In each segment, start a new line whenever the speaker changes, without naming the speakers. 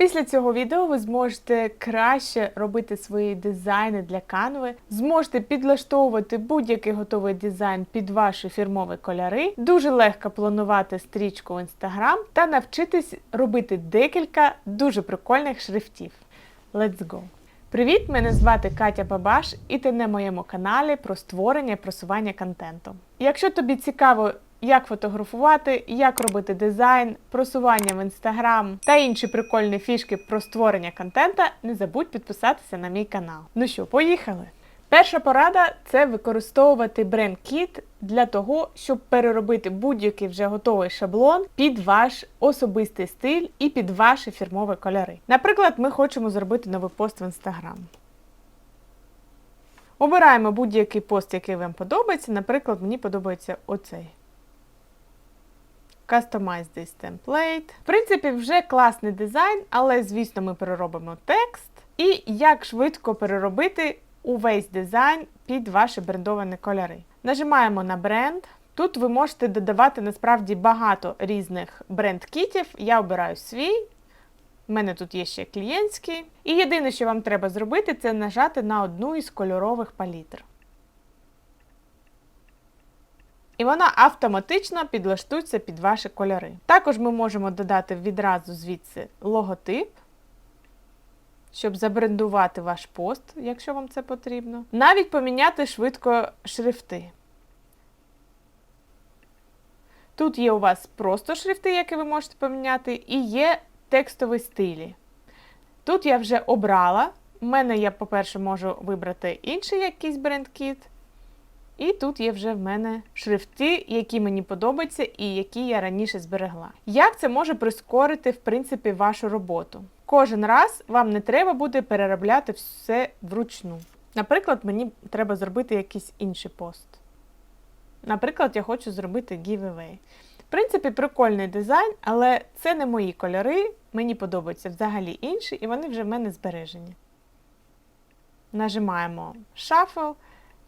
Після цього відео ви зможете краще робити свої дизайни для канви, зможете підлаштовувати будь-який готовий дизайн під ваші фірмові кольори, дуже легко планувати стрічку в інстаграм та навчитись робити декілька дуже прикольних шрифтів. Let's go! Привіт! Мене звати Катя Бабаш, і ти на моєму каналі про створення і просування контенту. Якщо тобі цікаво, як фотографувати, як робити дизайн, просування в інстаграм та інші прикольні фішки про створення контента, не забудь підписатися на мій канал. Ну що, поїхали! Перша порада це використовувати бренд-кіт для того, щоб переробити будь-який вже готовий шаблон під ваш особистий стиль і під ваші фірмові кольори. Наприклад, ми хочемо зробити новий пост в Instagram. Обираємо будь-який пост, який вам подобається. Наприклад, мені подобається оцей. Customize this template. В принципі, вже класний дизайн, але, звісно, ми переробимо текст. І як швидко переробити увесь дизайн під ваші брендовані кольори. Нажимаємо на бренд. Тут ви можете додавати насправді багато різних бренд-кітів. Я обираю свій. У мене тут є ще клієнтський. І єдине, що вам треба зробити, це нажати на одну із кольорових палітр. І вона автоматично підлаштується під ваші кольори. Також ми можемо додати відразу звідси логотип щоб забрендувати ваш пост, якщо вам це потрібно. Навіть поміняти швидко шрифти. Тут є у вас просто шрифти, які ви можете поміняти, і є текстові стилі. Тут я вже обрала. У мене я, по-перше, можу вибрати інший якийсь бренд-кіт. І тут є вже в мене шрифти, які мені подобаються і які я раніше зберегла. Як це може прискорити, в принципі, вашу роботу? Кожен раз вам не треба буде переробляти все вручну. Наприклад, мені треба зробити якийсь інший пост. Наприклад, я хочу зробити giveaway. В принципі, прикольний дизайн, але це не мої кольори, мені подобаються взагалі інші, і вони вже в мене збережені. Нажимаємо Shuffle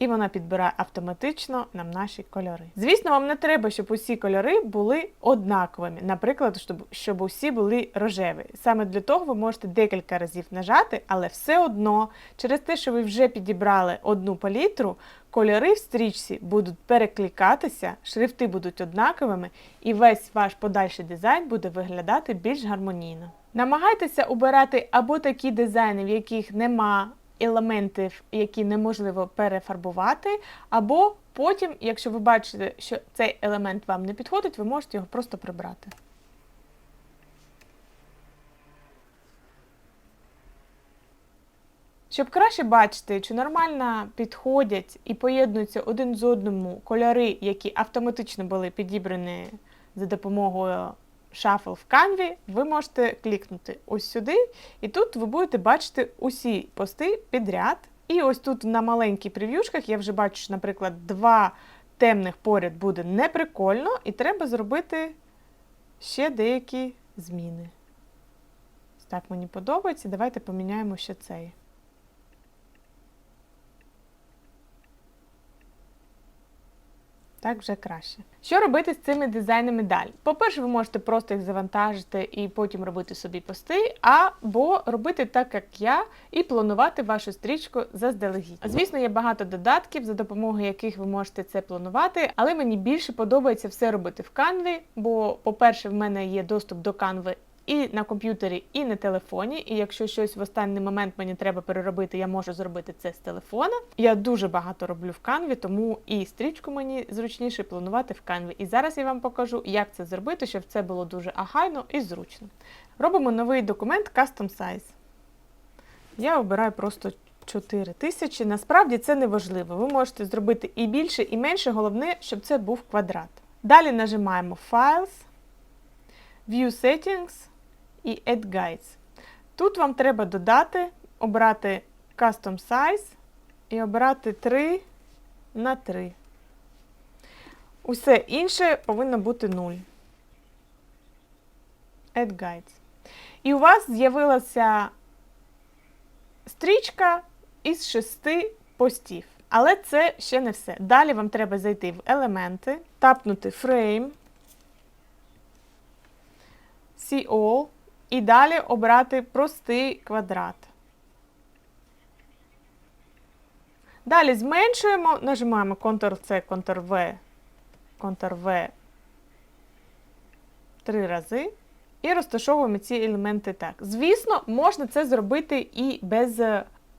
і вона підбирає автоматично нам наші кольори. Звісно, вам не треба, щоб усі кольори були однаковими. Наприклад, щоб, щоб усі були рожеві. Саме для того ви можете декілька разів нажати, але все одно, через те, що ви вже підібрали одну палітру, кольори в стрічці будуть перекликатися, шрифти будуть однаковими, і весь ваш подальший дизайн буде виглядати більш гармонійно. Намагайтеся обирати або такі дизайни, в яких нема елементів, які неможливо перефарбувати, або потім, якщо ви бачите, що цей елемент вам не підходить, ви можете його просто прибрати. Щоб краще бачити, чи нормально підходять і поєднуються один з одному кольори, які автоматично були підібрані за допомогою Shuffle в Canvі, ви можете клікнути ось сюди, і тут ви будете бачити усі пости підряд. І ось тут на маленьких прев'юшках я вже бачу, що, наприклад, два темних поряд буде неприкольно, і треба зробити ще деякі зміни. Так мені подобається. Давайте поміняємо ще цей. Так вже краще. Що робити з цими дизайнами далі? По-перше, ви можете просто їх завантажити і потім робити собі пости, або робити так, як я, і планувати вашу стрічку заздалегідь. Звісно, є багато додатків, за допомогою яких ви можете це планувати, але мені більше подобається все робити в Canva, бо, по-перше, в мене є доступ до Canva і на комп'ютері, і на телефоні. І якщо щось в останній момент мені треба переробити, я можу зробити це з телефона. Я дуже багато роблю в канві, тому і стрічку мені зручніше планувати в канві. І зараз я вам покажу, як це зробити, щоб це було дуже агайно і зручно. Робимо новий документ Custom Size. Я обираю просто 4 тисячі. Насправді це не важливо. Ви можете зробити і більше, і менше. Головне, щоб це був квадрат. Далі нажимаємо Files, View Settings і Add Guides. Тут вам треба додати, обрати Custom Size і обрати 3 на 3. Усе інше повинно бути 0. Add Guides. І у вас з'явилася стрічка із 6 постів. Але це ще не все. Далі вам треба зайти в елементи, тапнути Frame, See All і далі обрати простий квадрат. Далі зменшуємо, нажимаємо Ctrl-C, Ctrl-V, Ctrl-V три рази і розташовуємо ці елементи так. Звісно, можна це зробити і без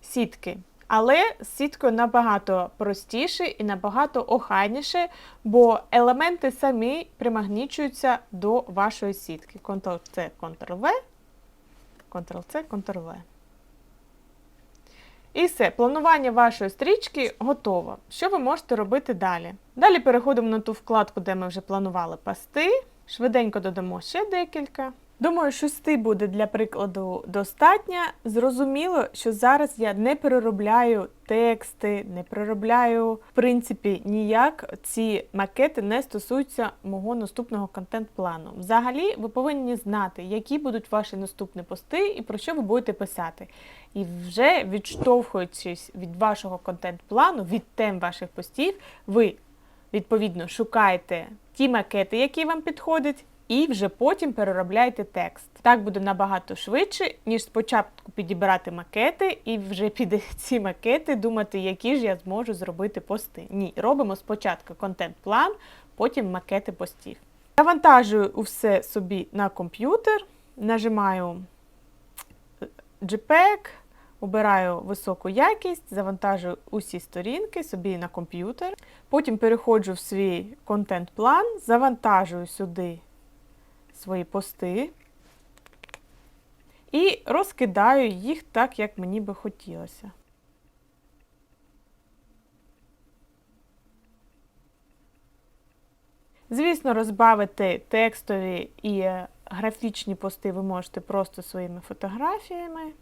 сітки. Але з сіткою набагато простіше і набагато охайніше, бо елементи самі примагнічуються до вашої сітки. Ctrl-C, Ctrl-V, Ctrl-C, Ctrl-V. І все, планування вашої стрічки готово. Що ви можете робити далі? Далі переходимо на ту вкладку, де ми вже планували пасти. Швиденько додамо ще декілька. Думаю, шести буде для прикладу достатньо. Зрозуміло, що зараз я не переробляю тексти, не переробляю, в принципі, ніяк ці макети не стосуються мого наступного контент-плану. Взагалі, ви повинні знати, які будуть ваші наступні пости і про що ви будете писати. І вже відштовхуючись від вашого контент-плану, від тем ваших постів, ви відповідно шукаєте ті макети, які вам підходять і вже потім переробляйте текст. Так буде набагато швидше, ніж спочатку підібрати макети і вже під ці макети думати, які ж я зможу зробити пости. Ні, робимо спочатку контент-план, потім макети постів. Завантажую усе собі на комп'ютер, нажимаю JPEG, обираю високу якість, завантажую усі сторінки собі на комп'ютер. Потім переходжу в свій контент-план, завантажую сюди свої пости і розкидаю їх так, як мені би хотілося. Звісно, розбавити текстові і графічні пости ви можете просто своїми фотографіями.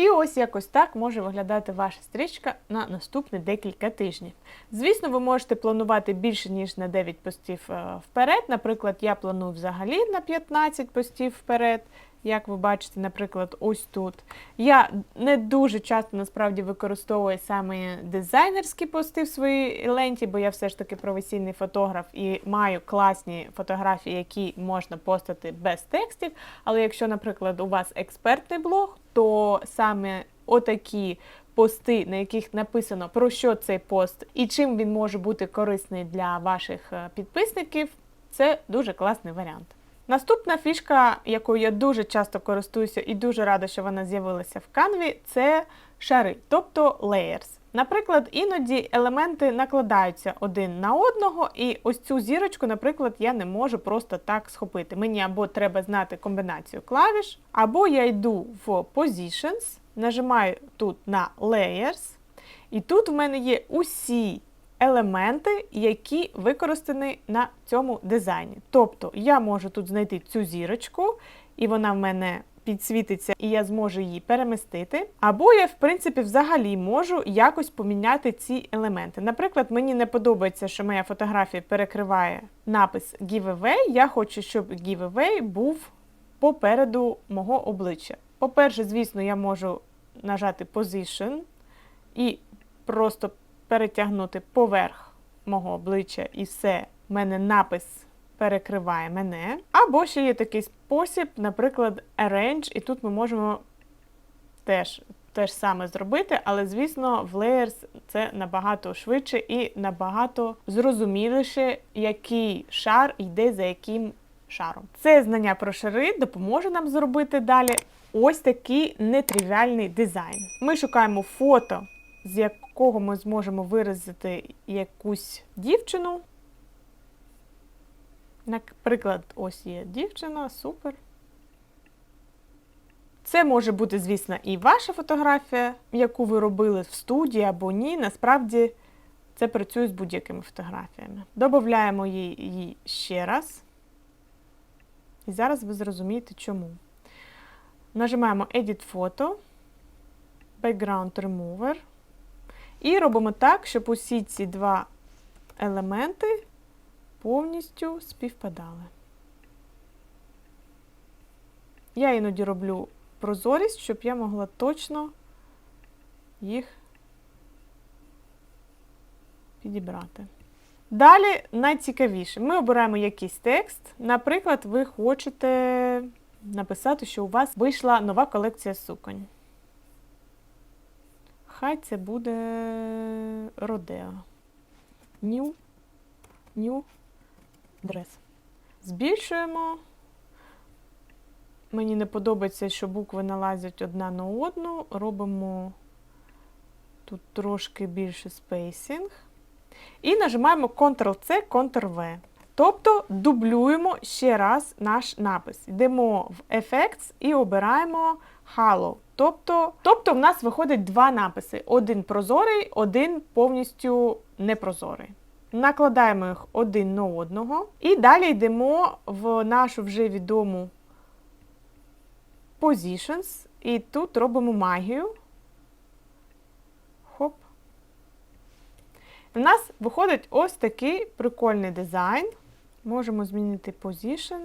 І ось якось так може виглядати ваша стрічка на наступні декілька тижнів. Звісно, ви можете планувати більше, ніж на 9 постів е, вперед. Наприклад, я планую взагалі на 15 постів вперед. Як ви бачите, наприклад, ось тут. Я не дуже часто насправді використовую саме дизайнерські пости в своїй ленті, бо я все ж таки професійний фотограф і маю класні фотографії, які можна постати без текстів. Але якщо, наприклад, у вас експертний блог, то саме отакі пости, на яких написано про що цей пост і чим він може бути корисний для ваших е, підписників, це дуже класний варіант. Наступна фішка, якою я дуже часто користуюся і дуже рада, що вона з'явилася в канві, це шари, тобто layers. Наприклад, іноді елементи накладаються один на одного, і ось цю зірочку, наприклад, я не можу просто так схопити. Мені або треба знати комбінацію клавіш, або я йду в Positions, нажимаю тут на Layers, і тут в мене є усі елементи, які використані на цьому дизайні. Тобто я можу тут знайти цю зірочку, і вона в мене підсвітиться, і я зможу її перемістити. Або я, в принципі, взагалі можу якось поміняти ці елементи. Наприклад, мені не подобається, що моя фотографія перекриває напис Giveaway. Я хочу, щоб Giveaway був попереду мого обличчя. По-перше, звісно, я можу нажати Position і просто перетягнути поверх мого обличчя і все, в мене напис перекриває мене. Або ще є такий спосіб, наприклад, Arrange, і тут ми можемо теж те ж саме зробити, але, звісно, в Layers це набагато швидше і набагато зрозуміліше, який шар йде за яким шаром. Це знання про шари допоможе нам зробити далі ось такий нетривіальний дизайн. Ми шукаємо фото з якого ми зможемо виразити якусь дівчину. Наприклад, ось є дівчина, супер. Це може бути, звісно, і ваша фотографія, яку ви робили в студії або ні. Насправді це працює з будь-якими фотографіями. Додаємо її ще раз. І зараз ви зрозумієте чому. Нажимаємо Edit Photo, Background Remover. І робимо так, щоб усі ці два елементи повністю співпадали. Я іноді роблю прозорість, щоб я могла точно їх підібрати. Далі найцікавіше. Ми обираємо якийсь текст. Наприклад, ви хочете написати, що у вас вийшла нова колекція суконь. Хай це буде Родео. New, new dress. Збільшуємо. Мені не подобається, що букви налазять одна на одну. Робимо тут трошки більше спейсінг. І нажимаємо Ctrl-C, Ctrl-V. Тобто дублюємо ще раз наш напис. Йдемо в Effects і обираємо Halo. Тобто, тобто в нас виходить два написи: один прозорий, один повністю непрозорий. Накладаємо їх один на одного. І далі йдемо в нашу вже відому Positions. І тут робимо магію. Хоп. У нас виходить ось такий прикольний дизайн. Можемо змінити Position.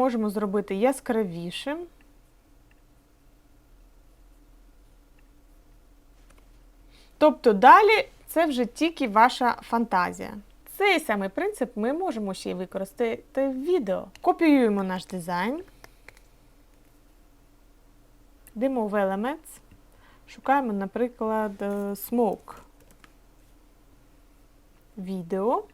Можемо зробити яскравішим. Тобто далі це вже тільки ваша фантазія. Цей самий принцип ми можемо ще й використати в відео. Копіюємо наш дизайн. Йдемо в Elements. Шукаємо, наприклад, е, Smoke. Відео.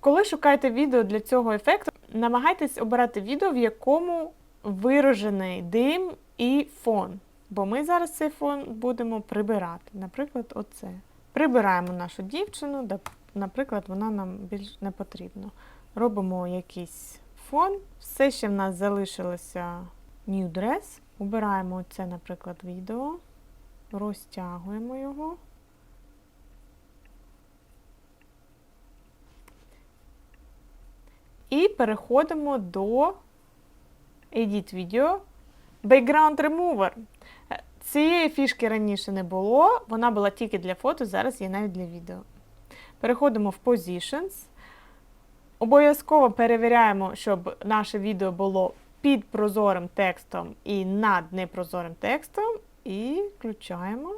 Коли шукаєте відео для цього ефекту, намагайтесь обирати відео, в якому виражений дим і фон. Бо ми зараз цей фон будемо прибирати. Наприклад, оце. Прибираємо нашу дівчину, наприклад, вона нам більш не потрібна. Робимо якийсь фон. Все ще в нас залишилося New Dress. Убираємо це, наприклад, відео, розтягуємо його. І переходимо до Edit Video Background Remover. Цієї фішки раніше не було, вона була тільки для фото, зараз є навіть для відео. Переходимо в Positions. Обов'язково перевіряємо, щоб наше відео було під прозорим текстом і над непрозорим текстом. І включаємо.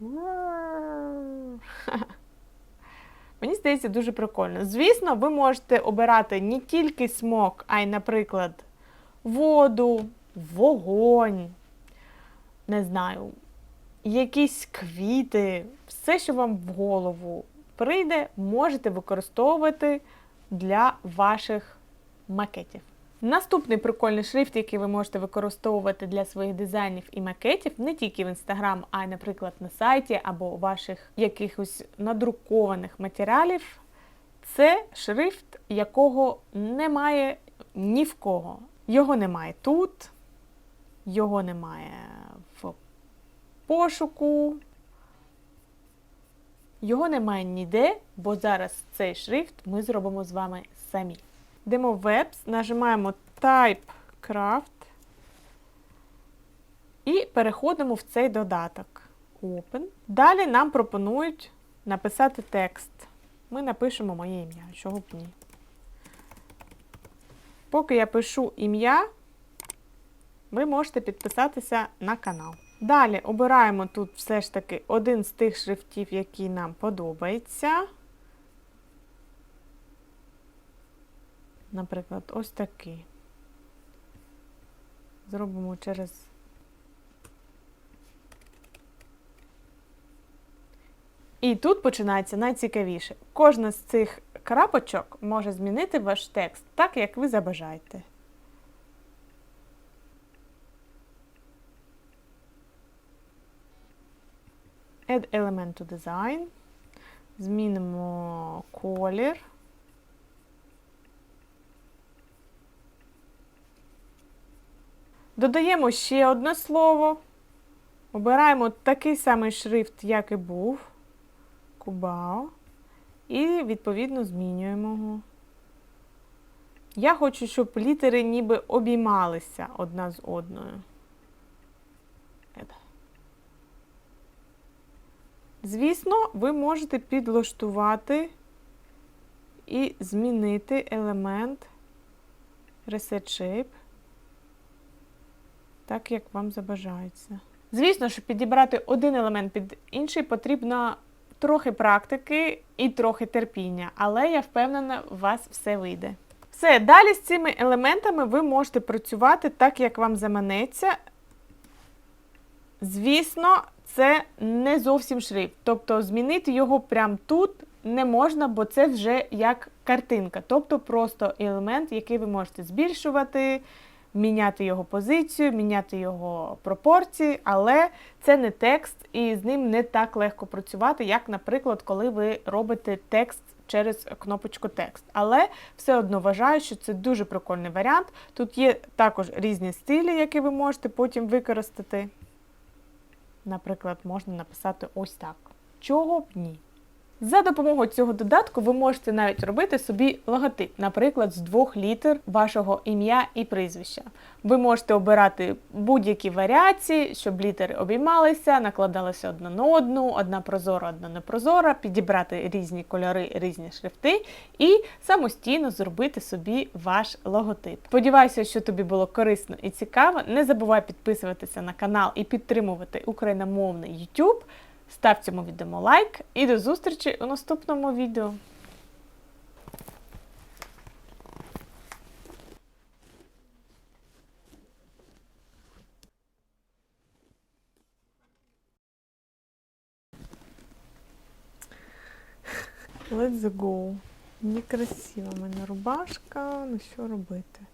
Мені здається, дуже прикольно. Звісно, ви можете обирати не тільки смок, а й, наприклад, воду, вогонь, не знаю, якісь квіти, все, що вам в голову прийде, можете використовувати для ваших макетів. Наступний прикольний шрифт, який ви можете використовувати для своїх дизайнів і макетів, не тільки в Instagram, а й, наприклад, на сайті або ваших якихось надрукованих матеріалів, це шрифт, якого немає ні в кого. Його немає тут, його немає в пошуку, його немає ніде, бо зараз цей шрифт ми зробимо з вами самі. Йдемо в Webs, нажимаємо Typecraft і переходимо в цей додаток. Open. Далі нам пропонують написати текст. Ми напишемо моє ім'я, чого б ні. Поки я пишу ім'я, ви можете підписатися на канал. Далі обираємо тут все ж таки один з тих шрифтів, який нам подобається. Наприклад, ось такий. Зробимо через. І тут починається найцікавіше. Кожна з цих крапочок може змінити ваш текст так, як ви забажаєте. Add element to design. Змінимо колір. Додаємо ще одне слово. Обираємо такий самий шрифт, як і був. Кубао. І, відповідно, змінюємо його. Я хочу, щоб літери ніби обіймалися одна з одною. Звісно, ви можете підлаштувати і змінити елемент Reset Shape. Так, як вам забажається. Звісно, щоб підібрати один елемент під інший, потрібно трохи практики і трохи терпіння, але я впевнена, у вас все вийде. Все, далі з цими елементами ви можете працювати так, як вам заманеться. Звісно, це не зовсім шрифт. Тобто змінити його прямо тут не можна, бо це вже як картинка. Тобто просто елемент, який ви можете збільшувати, міняти його позицію, міняти його пропорції, але це не текст, і з ним не так легко працювати, як, наприклад, коли ви робите текст через кнопочку текст. Але все одно вважаю, що це дуже прикольний варіант. Тут є також різні стилі, які ви можете потім використати. Наприклад, можна написати ось так. Чого б ні? За допомогою цього додатку ви можете навіть робити собі логотип, наприклад, з двох літер вашого ім'я і прізвища. Ви можете обирати будь-які варіації, щоб літери обіймалися, накладалися одна на одну, одна прозора, одна непрозора, підібрати різні кольори, різні шрифти і самостійно зробити собі ваш логотип. Сподіваюся, що тобі було корисно і цікаво. Не забувай підписуватися на канал і підтримувати україномовний YouTube. Став цьому відео лайк і до зустрічі у наступному відео. Let's go. Некрасива мене рубашка, ну що робити?